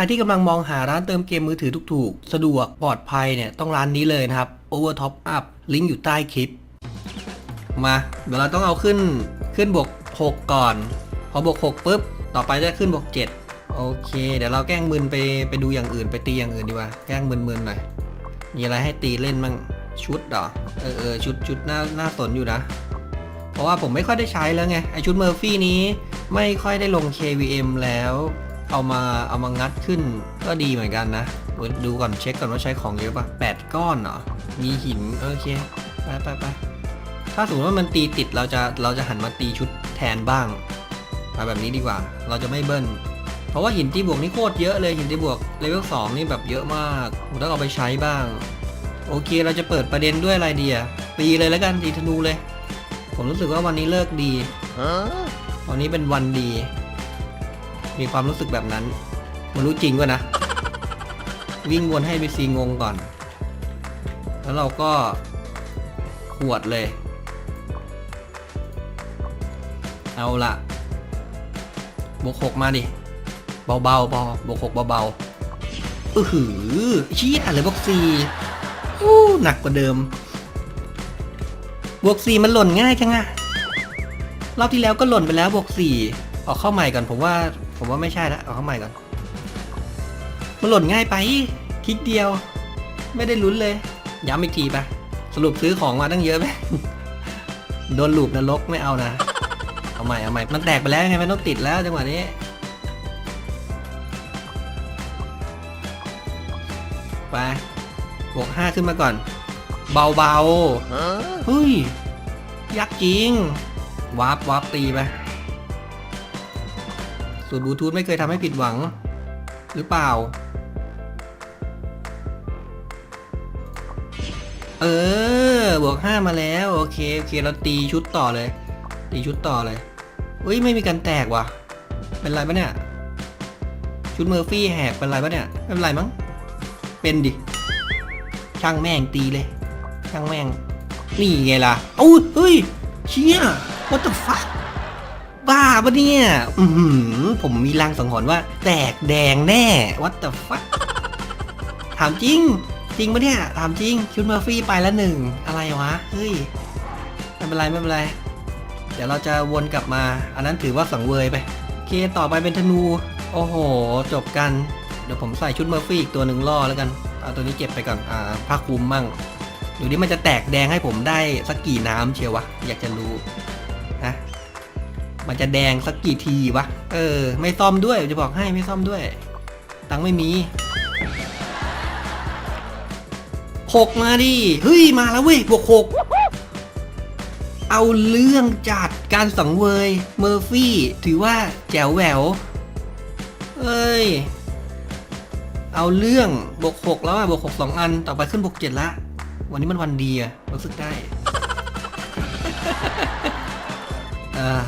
รที่กำลังมองหาร้านเติมเกมมือถือถูกๆ สะดวกปลอดภัยเนี่ยต้องร้านนี้เลยนะครับ Over Top Up ลิงก์อยู่ใต้คลิป มาเดี๋ยวเราต้องเอาขึ้นขึ้นบวก 6 ก่อน พอบวก 6ปุ๊บ ต่อไปจะขึ้นบวก 7 โอเค เดี๋ยวเราแกล้งมึนไปไปดูอย่างอื่นไปตีอย่างอื่นดีกว่าแกล้งมึนๆหน่อยมีอะไรให้ตีเล่นมั่งชุดเหรอเออเออชุดชุดน่าน่าสนอยู่นะ เพราะว่าผมไม่ค่อยได้ใช้แล้วไงไอชุดเมอร์ฟี่นี้ไม่ค่อยได้ลง KVM แล้ว เอามาเอามางัดขึ้นก็ดีเหมือนกันนะเดี๋ยวดูก่อนเช็คก่อนว่าใช้ของเยอะปะแปดก้อนเหรอมีหินโอเคไปไปไปถ้าสมมติว่ามันตีติดเราจะเราจะหันมาตีชุดแทนบ้างมาแบบนี้ดีกว่า เราจะไม่เบิ้ลเพราะว่าหินตีบวกนี่โคตรเยอะเลยหินตีบวกเลเวล2นี่แบบเยอะมากผมต้องเอาไปใช้บ้าง โอเคเราจะเปิดประเด็นด้วยอะไรดีอะตีเลยแล้วกันตีธนูเลย ผมรู้สึกว่าวันนี้เลิกดีวันนี้เป็นวันดี มีความรู้สึกแบบนั้น มันรู้จริงวะนะ วิ่งวนให้บีซีงงก่อน แล้วเราก็ขวดเลย เอาละบวกหกมาดิ เบาๆเบาบวกหกเบาๆอือหือชี้อะไรบวกสี่อู้หนักกว่าเดิม บวกสี่มันหล่นง่ายจังอะรอบที่แล้วก็หล่นไปแล้วบวกสี่ออกเข้าใหม่ก่อนผมว่า ผมว่าไม่ใช่ละออกเข้าใหม่ก่อน มันหล่นง่ายไป คลิกเดียว ไม่ได้ลุ้นเลย ย้ำอีกทีปะสรุปซื้อของมาตั้งเยอะไหมโดนหลูบนรกไม่เอานะ เอาใหม่เอาใหม่ มันแตกไปแล้วไงมันต้องติดแล้วจังหวะนี้ ไปบวกห้าขึ้นมาก่อน เบาๆเฮ้ย ยักษ์จริง วาร์ปวาร์ปตีไป สูตรบลูทูธไม่เคยทำให้ผิดหวัง หรือเปล่า เออ บวกห้ามาแล้ว โอเค โอเค เราตีชุดต่อเลย ตีชุดต่อเลยเฮ้ย ไม่มีการแตกว่ะ เป็นไรปะเนี่ย ชุดเมอร์ฟี่แหกเป็นไรปะเนี่ย ไม่เป็นไรมั้ง เป็นดิ ช่างแม่งตีเลย ช่างแม่ง นี่ไงล่ะอู้เฮ้ย เชี่ย what the fuck บ้าปะเนี่ย อืผมมีลางสังหรณ์ว่า แตกแดงแน่ what the fuck ถามจริง จริงปะเนี่ย ถามจริง ชุดเมอร์ฟี่ไปแล้วหนึ่ง อะไรวะ เฮ้ย ไม่เป็นไรไม่เป็นไร เดี๋ยวเราจะวนกลับมา อันนั้นถือว่าสังเวยไป โอเค ต่อไปเป็นธนู โอ้โห จบกัน เดี๋ยวผมใส่ชุดเมอร์ฟี่อีกตัวหนึ่งล่อแล้วกัน เอาตัวนี้เก็บไปก่อน อ่าผ้าคลุมมั่งดูนี่มันจะแตกแดงให้ผมได้สักกี่น้ำเชียววะ อยากจะรู้นะ มันจะแดงสักกี่ทีวะ เออ ไม่ซ่อมด้วยจะบอกให้ไม่ซ่อมด้วย ตังไม่มีหกมาดิ เฮ้ย มาแล้วเว้ย บวกหกเอาเรื่องจัดการสังเวย เมอร์ฟี่ ถือว่าแจ๋วแหวว เอ้ย เอาเรื่องบวกหกแล้วอะบวกหกสองอัน ต่อไปขึ้นบวกเจ็ดละ วันนี้มันวันดีอะรู้สึกได้เอ่อ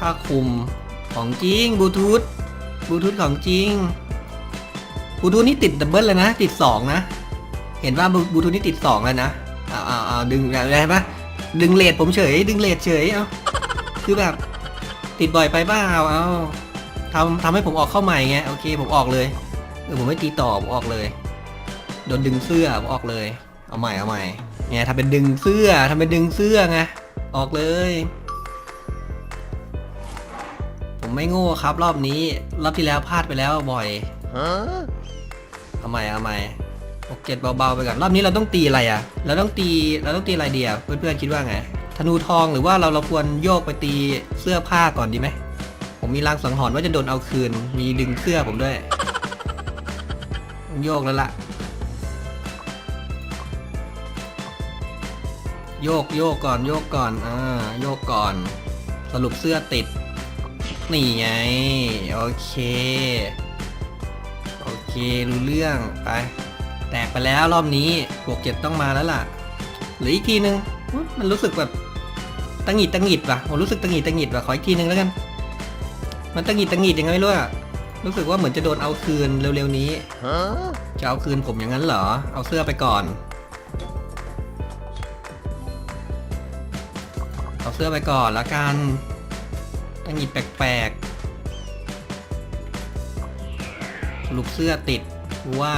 ผ้าคลุมของจริงบลูทูธบลูทูธของจริงบลูทูธนี่ติดดับเบิลเลยนะ ติดสองนะ เห็นว่าบลูทูธนี่ติดสองแล้วนะเอาเอาเอาดึงอะไรปะดึงเลทผมเฉย ดึงเลทเฉยเอาคือแบบ ติดบ่อยไปบ้าเอาเอาทำทำให้ผมออกเข้าใหม่ไงโอเคผมออกเลยเออผมไม่ตีต่อผมออกเลยโดนดึงเสื้อผมออกเลย เอาใหม่เอาใหม่เนี่ยทำเป็นดึงเสื้อทำเป็นดึงเสื้อไงออกเลย ไม่โง่ครับ รอบนี้รอบที่แล้วพลาดไปแล้วบ่อยเอาใหม่เอาใหม่โอเคเบาๆไปก่อนรอบนี้เราต้องตีอะไรอะ เราต้องตีเราต้องตีอะไรเดียวเพื่อนๆคิดว่าไงธนูทองหรือว่าเราเราควรโยกไปตีเสื้อผ้าก่อนดีไหมผมมีรางสังหรณ์ว่าจะโดนเอาคืน มีดึงเสื้อผมด้วยต้องโยกแล้วล่ะ โยกโยกก่อนโยกก่อนอ่าโยกก่อน สรุปเสื้อติด นี่ไง โอเค โอเค รู้เรื่อง ไป แตกไปแล้วรอบนี้บวกเจ็ดต้องมาแล้วล่ะ หรืออีกทีนึง มันรู้สึกแบบตังหิดตังหิดว่ะผมรู้สึกตังหิดตังหิดว่ะขออีกทีนึงแล้วกัน มันตังหิดตังหิดยังไงไม่รู้อะรู้สึกว่าเหมือนจะโดนเอาคืนเร็วๆนี้จะเอาคืนผมอย่างนั้นเหรอ เอาเสื้อไปก่อน เอาเสื้อไปก่อนละกัน ตั้งหงิดแปลกๆ สรุปเสื้อติดว่า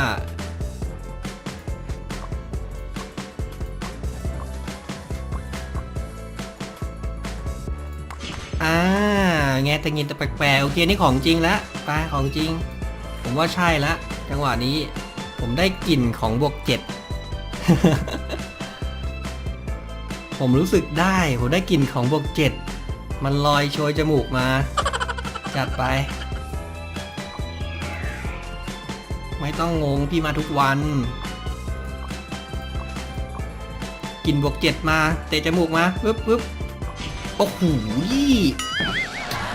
อ่า แงแต่งินแต่แปลกๆ โอเค นี่ของจริงแล้วไปของจริง ผมว่าใช่แล้วจังหวะนี้ ผมได้กลิ่นของบวกเจ็ดผมรู้สึกได้ ผมได้กลิ่นของบวกเจ็ด มันลอยโชยจมูกมา จัดไป ไม่ต้องงงพี่มาทุกวันกลิ่นบวกเจ็ดมา เตะจมูกมาปึ๊บปึ๊บโอ้โห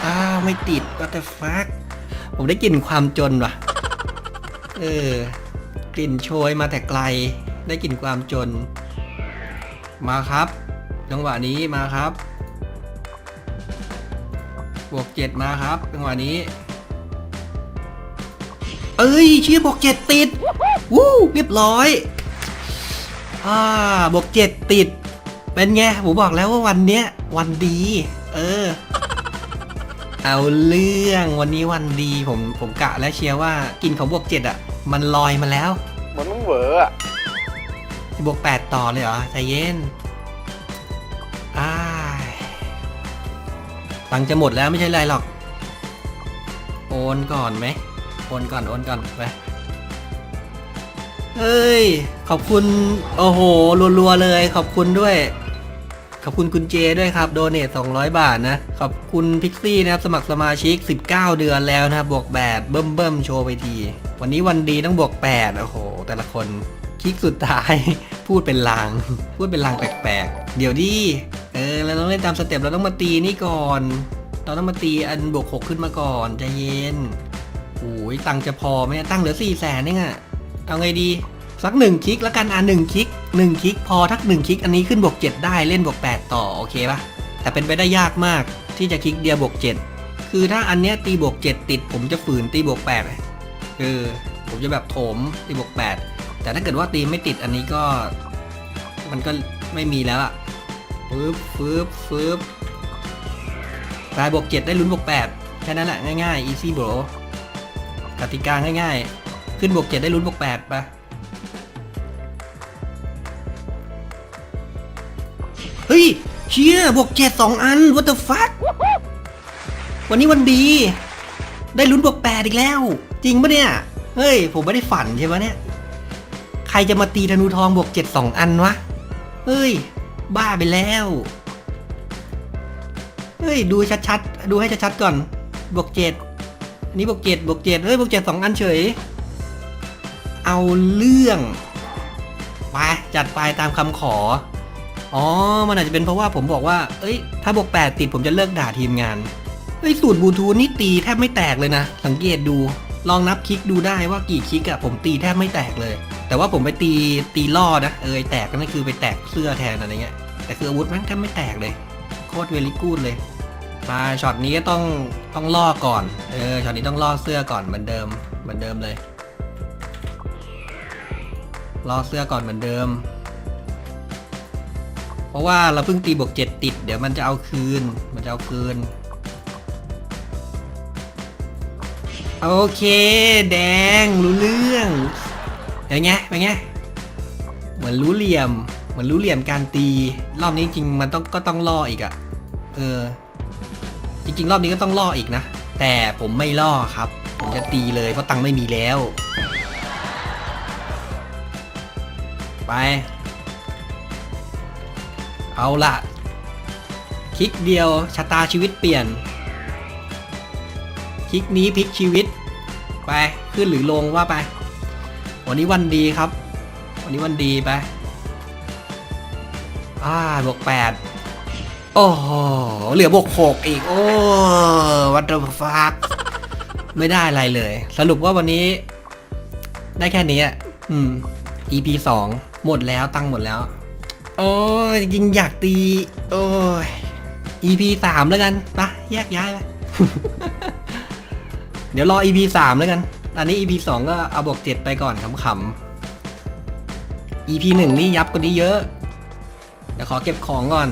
อ้าวไม่ติด what the fuck ผมได้กลิ่นความจนว่ะ เออ กลิ่นโชยมาแต่ไกล ได้กลิ่นความจน มาครับ จังหวะนี้มาครับ บวกเจ็ดมาครับจังหวะนี้ เอ้ยเชี่ยบวกเจ็ดติด วู้เรียบร้อยอ่าบวกเจ็ดติด เป็นไงผมบอกแล้วว่าวันเนี้ยวันดี เออ เอาเรื่องวันนี้วันดีผมผมกะแล้วเชียร์ว่ากินของบวกเจ็ดอะ มันลอยมาแล้วเหมือนมึงเหวออะบวกแปดต่อเลยเหรอใจเย็นอ้าย ตังจะหมดแล้วไม่ใช่ไรหรอก โอนก่อนไหม โอนก่อน โอนก่อนไป เฮ้ย ขอบคุณ โอ้โห รัวๆเลย ขอบคุณด้วย ขอบคุณคุณเจด้วยครับ โดเนท200 บาทนะ ขอบคุณพิกซี่นะครับ สมัครสมาชิก 19 เดือนแล้วนะบบวกแปดเบิ่มเบิ่มๆโชว์ไปที วันนี้วันดีต้องบวก 8 โอ้โห แต่ละคน คลิกสุดท้าย พูดเป็นลาง พูดเป็นลางแปลกๆ เดี๋ยวดิ เออเราต้องเล่นตามสเต็ปเราต้องมาตีนี่ก่อน เราต้องมาตีอันบวกหกขึ้นมาก่อนใจเย็นโอ้ยตังจะพอไหมตั้งเหลือสี่แสนเองอะเอาไงดีสักหนึ่งคลิกแล้วกันอะหนึ่งคลิกหนึ่งคลิกพอทักหนึ่งคลิกอันนี้ขึ้นบวกเจ็ดได้เล่นบวกแปดต่อโอเคปะแต่เป็นไปได้ยากมากที่จะคลิกเดียวบวกเจ็ดคือถ้าอันเนี้ยตีบวกเจ็ดติด ผมจะฝืนตีบวกแปดเออผมจะแบบโถมตีบวกแปดแต่ถ้าเกิดว่าตีไม่ติดอันนี้ก็ มันก็ไม่มีแล้วอะ ฟึบฟึบฟึบตายบวกเจ็ดได้ลุ้นบวกแปดแค่นั้นแหละง่ายๆ easy bro กติกาง่ายๆ ขึ้นบวกเจ็ดได้ลุ้นบวกแปดปะเฮ้ยเชี่ยบวกเจ็ดสองอัน what the fuck วันนี้วันดี ได้ลุ้นบวกแปดอีกแล้ว จริงปะเนี่ย เฮ้ย ผมไม่ได้ฝันใช่ปะเนี่ย ใครจะมาตีธนูทองบวกเจ็ดสองอันวะ เฮ้ย บ้าไปแล้ว เฮ้ย ดูชัดๆ ดูให้ชัดๆก่อน บวกเจ็ดอันนี้บวกเจ็ดบวกเจ็ดเฮ้ย บวกเจ็ดสองอันเฉย เอาเรื่องไปจัดไปตามคำขอ อ๋อ มันอาจจะเป็นเพราะว่าผมบอกว่า เอ้ย ถ้าบวกแปดติดผมจะเลิกด่าทีมงาน เฮ้ย สูตรบลูทูธนี่ตีแทบไม่แตกเลยนะ สังเกตดู ลองนับคลิกดูได้ว่ากี่คลิกอะผมตีแทบไม่แตกเลย แต่ว่าผมไปตีตีล่อนะ เออแตกก็นั่นคือไปแตกเสื้อแทนอะไรเงี้ย แต่คืออาวุธม่งแทบไม่แตกเลย โคตรเวลิกูดเลย มาช็อตนี้ก็ต้องต้องล่อก่อน เออช็อตนี้ต้องล่อเสื้อก่อนเหมือนเดิมเหมือนเดิมเลย ล่อเสื้อก่อนเหมือนเดิม เพราะว่าเราเพิ่งตีบวกเจ็ดติด เดี๋ยวมันจะเอาคืน มันจะเอาคืนโอเค แดงรู้เรื่อง เป็นไงเป็นไงเหมือนรู้เหลี่ยม เหมือนรู้เหลี่ยมการตี รอบนี้จริงมันต้องก็ต้องล่ออีกอะเออ จริงๆ รอบนี้ก็ต้องล่ออีกนะ แต่ผมไม่ล่อครับ ผมจะตีเลยเพราะตังค์ไม่มีแล้ว ไป เอาละคลิกเดียวชะตาชีวิตเปลี่ยน คลิกนี้พลิกชีวิต ไป ขึ้นหรือลงว่าไป วันนี้วันดีครับ วันนี้วันดีไปอ่าบวกแปดโอ้โหเหลือบวกหกอีก โอ้วัตถุฟักไม่ได้อะไรเลย สรุปว่าวันนี้ ได้แค่นี้อะอืม EP สองหมดแล้วตังค์หมดแล้ว โอ้ยจริงอยากตี โอ้ย EP สามแล้วกันปะแยกย้ายไปเดี๋ยวรอ EP สามแล้วกัน อันนี้ EP สองก็เอาบวกเจ็ดไปก่อนขำๆ EP หนึ่งนี่ยับกว่านี้เยอะ เดี๋ยวขอเก็บของก่อน